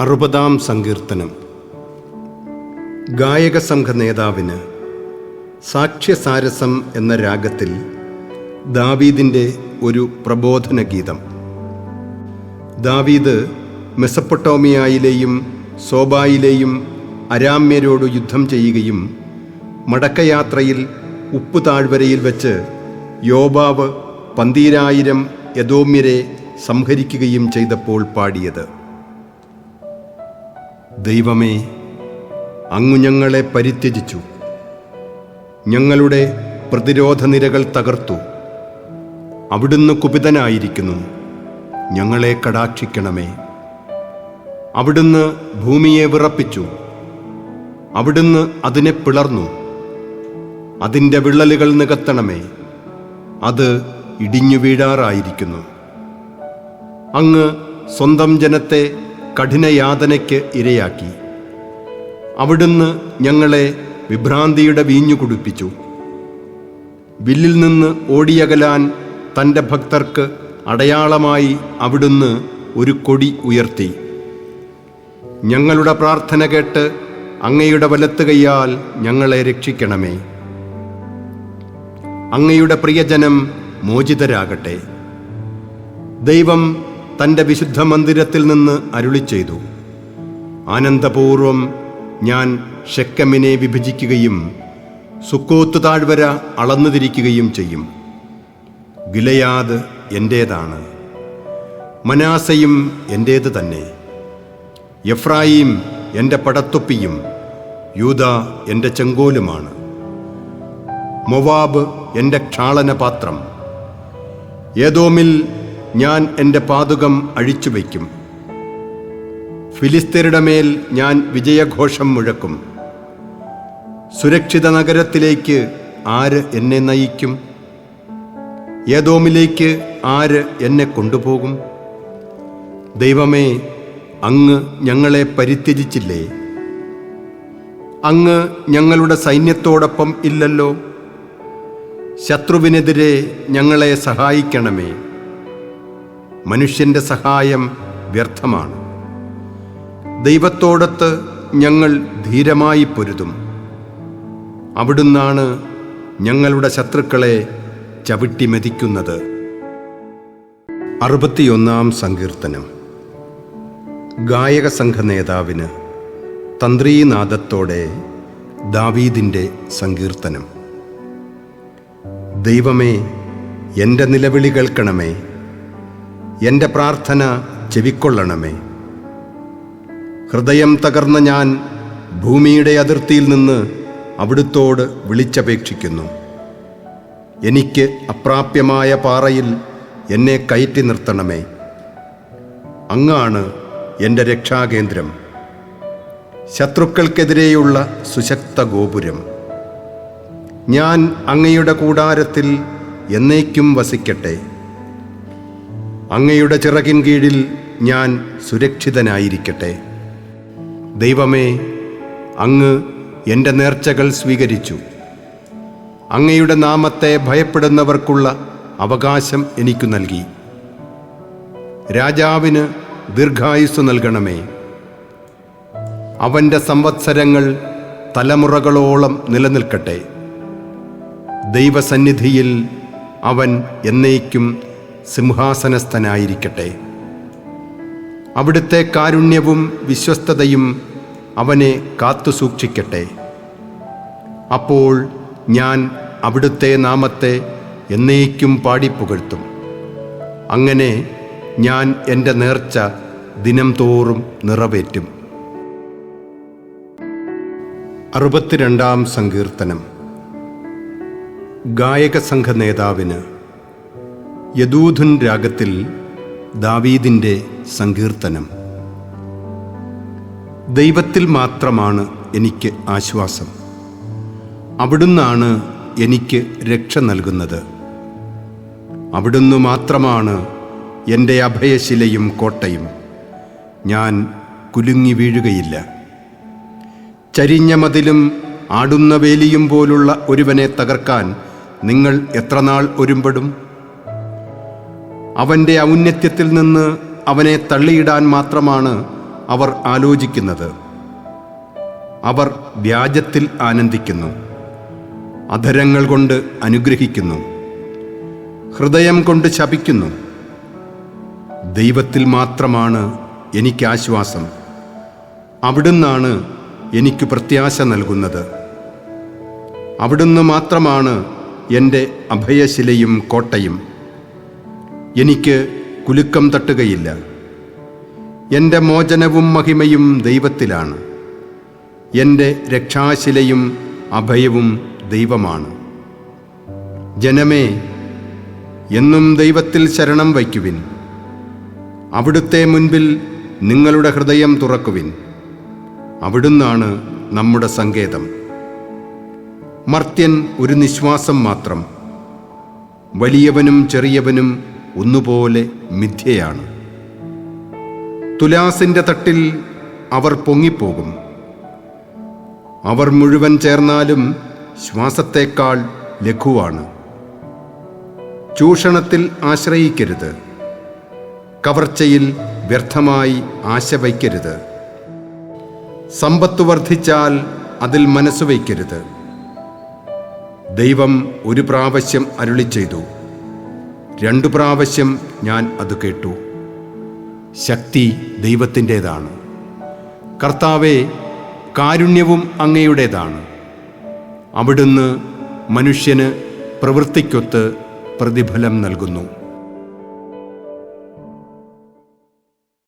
അറുപതാം സങ്കീർത്തനം. ഗായക സംഘ നേതാവിന് സാക്ഷ്യസാരസം എന്ന രാഗത്തിൽ ദാവീദിന്റെ ഒരു പ്രബോധന ഗീതം. ദാവീദ് മെസപ്പൊട്ടോമിയായിലെയും സോബായിലെയും അരാമ്യരോട് യുദ്ധം ചെയ്യുകയും മടക്കയാത്രയിൽ ഉപ്പു താഴ്വരയിൽ വെച്ച് യോബാവ് പന്തീരായിരം യദോമ്യരെ സംഹരിക്കുകയും ചെയ്തപ്പോൾ പാടിയത്. ദൈവമേ അങ്ങു ഞങ്ങളെ പരിത്യജിച്ചു. ഞങ്ങളുടെ പ്രതിരോധ നിരകൾ തകർത്തു. അവിടുന്ന് കുപിതനായിരിക്കുന്നു. ഞങ്ങളെ കടാക്ഷിക്കണമേ. അവിടുന്ന് ഭൂമിയെ വിറപ്പിച്ചു. അവിടുന്ന് അതിനെ പിളർന്നു. അതിന്റെ വിള്ളലുകൾ നികത്തണമേ. അത് ഇടിഞ്ഞു വീഴാറായിരിക്കുന്നു. അങ്ങ് സ്വന്തം ജനത്തെ കഠിനയാതനയ്ക്ക് ഇരയാക്കി. അവിടുന്ന് ഞങ്ങളെ വിഭ്രാന്തിയുടെ വീഞ്ഞു കുടിപ്പിച്ചു. വില്ലിൽ നിന്ന് ഓടിയകലാൻ തന്റെ ഭക്തർക്ക് അടയാളമായി അവിടുന്ന് ഒരു കൊടി ഉയർത്തി. ഞങ്ങളുടെ പ്രാർത്ഥന കേട്ട് അങ്ങയുടെ വലത്ത് ഞങ്ങളെ രക്ഷിക്കണമേ. അങ്ങയുടെ പ്രിയജനം മോചിതരാകട്ടെ. ദൈവം തന്റെ വിശുദ്ധ മന്ദിരത്തിൽ നിന്ന് അരുളി ചെയ്തു. ആനന്ദപൂർവം ഞാൻ ഷെക്കമിനെ വിഭജിക്കുകയും സുക്കോത്ത് താഴ്വര അളന്നുതിരിക്കുകയും ചെയ്യും. ഗിലയാദ് എന്റേതാണ് മനാസയും എന്റേത് തന്നെ. എഫ്രായിം എന്റെ പടത്തൊപ്പിയും യൂത എന്റെ ചെങ്കോലുമാണ്. മൊവാബ് എന്റെ ക്ഷാളനപാത്രം. ഏതോമിൽ ഞാൻ എന്റെ പാതുകം അഴിച്ചുവെക്കും ഫിലിസ്തീരുടെ മേൽ ഞാൻ വിജയഘോഷം മുഴക്കും. സുരക്ഷിത നഗരത്തിലേക്ക് ആര് എന്നെ നയിക്കും? ഏതോമിലേക്ക് ആര് എന്നെ കൊണ്ടുപോകും? ദൈവമേ അങ്ങ് ഞങ്ങളെ പരിത്യജിച്ചില്ലേ? അങ്ങ് ഞങ്ങളുടെ സൈന്യത്തോടൊപ്പം ഇല്ലല്ലോ? ശത്രുവിനെതിരെ ഞങ്ങളെ സഹായിക്കണമേ. മനുഷ്യന്റെ സഹായം വ്യർത്ഥമാണ്. ദൈവത്തോടത്ത് ഞങ്ങൾ ധീരമായി പൊരുതും. അവിടുന്നാണ് ഞങ്ങളുടെ ശത്രുക്കളെ ചവിട്ടി ചവിട്ടിമെതിക്കുന്നത് അറുപത്തിയൊന്നാം സങ്കീർത്തനം. ഗായക സംഘ നേതാവിന് തന്ത്രീനാദത്തോടെ ദാവീദിന്റെ സങ്കീർത്തനം. ദൈവമേ എന്റെ നിലവിളി കേൾക്കണമേ. എന്റെ പ്രാർത്ഥന ചെവിക്കൊള്ളണമേ. ഹൃദയം തകർന്ന ഞാൻ ഭൂമിയുടെ അതിർത്തിയിൽ നിന്ന് അവിടുത്തോട് വിളിച്ചപേക്ഷിക്കുന്നു. എനിക്ക് അപ്രാപ്യമായ പാറയിൽ എന്നെ കയറ്റി നിർത്തണമേ. അങ്ങാണ് എന്റെ രക്ഷാകേന്ദ്രം. ശത്രുക്കൾക്കെതിരെയുള്ള സുശക്ത ഗോപുരം. ഞാൻ അങ്ങയുടെ കൂടാരത്തിൽ എന്നേക്കും വസിക്കട്ടെ. അങ്ങയുടെ ചിറകിൻ കീഴിൽ ഞാൻ സുരക്ഷിതനായിരിക്കട്ടെ. ദൈവമേ അങ്ങ് എന്റെ നേർച്ചകൾ സ്വീകരിച്ചു. അങ്ങയുടെ നാമത്തെ ഭയപ്പെടുന്നവർക്കുള്ള അവകാശം എനിക്കു നൽകി. രാജാവിന് ദീർഘായുസ് നൽകണമേ. അവന്റെ സംവത്സരങ്ങൾ തലമുറകളോളം നിലനിൽക്കട്ടെ. ദൈവസന്നിധിയിൽ അവൻ എന്നേക്കും സിംഹാസനസ്ഥനായിരിക്കട്ടെ. അവിടുത്തെ കാരുണ്യവും വിശ്വസ്തതയും അവനെ കാത്തുസൂക്ഷിക്കട്ടെ അപ്പോൾ ഞാൻ അവിടുത്തെ നാമത്തെ എന്നേക്കും പാടിപ്പുകഴ്ത്തും. അങ്ങനെ ഞാൻ എന്റെ നേർച്ച ദിനം തോറും നിറവേറ്റും. അറുപത്തിരണ്ടാം സങ്കീർത്തനം. ഗായക സംഘ നേതാവിന് യദൂധുൻ രാഗത്തിൽ ദാവീദിന്റെ സങ്കീർത്തനം. ദൈവത്തിൽ മാത്രമാണ് എനിക്ക് ആശ്വാസം. അവിടുന്നാണ് എനിക്ക് രക്ഷ നൽകുന്നത്. അവിടുന്ന് മാത്രമാണ് എന്റെ അഭയശിലയും കോട്ടയും. ഞാൻ കുലുങ്ങി വീഴുകയില്ല. ചരിഞ്ഞ മതിലും ആടുന്ന വേലിയും പോലുള്ള ഒരുവനെ തകർക്കാൻ നിങ്ങൾ എത്രനാൾ ഒരുമ്പെടും? അവന്റെ ഔന്നത്യത്തിൽ നിന്ന് അവനെ തള്ളിയിടാൻ മാത്രമാണ് അവർ ആലോചിക്കുന്നത്. അവർ വ്യാജത്തിൽ ആനന്ദിക്കുന്നു. അധരങ്ങൾ കൊണ്ട് അനുഗ്രഹിക്കുന്നു. ഹൃദയം കൊണ്ട് ശപിക്കുന്നു. ദൈവത്തിൽ മാത്രമാണ് എനിക്ക് ആശ്വാസം. അവിടുന്നാണ് എനിക്ക് പ്രത്യാശ നൽകുന്നത്. അവിടുന്ന് മാത്രമാണ് എന്റെ അഭയശിലയും കോട്ടയും. എനിക്ക് കുലുക്കം തട്ടുകയില്ല. എന്റെ മോചനവും മഹിമയും ദൈവത്തിലാണ്. എന്റെ രക്ഷാശിലയും അഭയവും ദൈവമാണ്. ജനമേ എന്നും ദൈവത്തിൽ ശരണം വയ്ക്കുവിൻ. അവിടുത്തെ മുൻപിൽ നിങ്ങളുടെ ഹൃദയം തുറക്കുവിൻ. അവിടുന്നാണ് നമ്മുടെ സങ്കേതം. മർത്യൻ ഒരു നിശ്വാസം മാത്രം. വലിയവനും ചെറിയവനും ഒന്നുപോലെ മിഥ്യയാണ്. തുലാസിന്റെ തട്ടിൽ അവർ പൊങ്ങിപ്പോകും. അവർ മുഴുവൻ ചേർന്നാലും ശ്വാസത്തേക്കാൾ ലഘുവാണ്. ചൂഷണത്തിൽ ആശ്രയിക്കരുത്. കവർച്ചയിൽ വ്യർത്ഥമായി ആശ വയ്ക്കരുത്. സമ്പത്ത് വർദ്ധിച്ചാൽ അതിൽ മനസ്സ് വയ്ക്കരുത്. ദൈവം ഒരു പ്രാവശ്യം അരുളി ചെയ്തു രണ്ടു പ്രാവശ്യം ഞാൻ അത് കേട്ടു. ശക്തി ദൈവത്തിന്റെതാണ്. കർത്താവെ കാരുണ്യവും അങ്ങയുടേതാണ്. അവിടുന്ന് മനുഷ്യന് പ്രവൃത്തിക്കൊത്ത് പ്രതിഫലം നൽകുന്നു.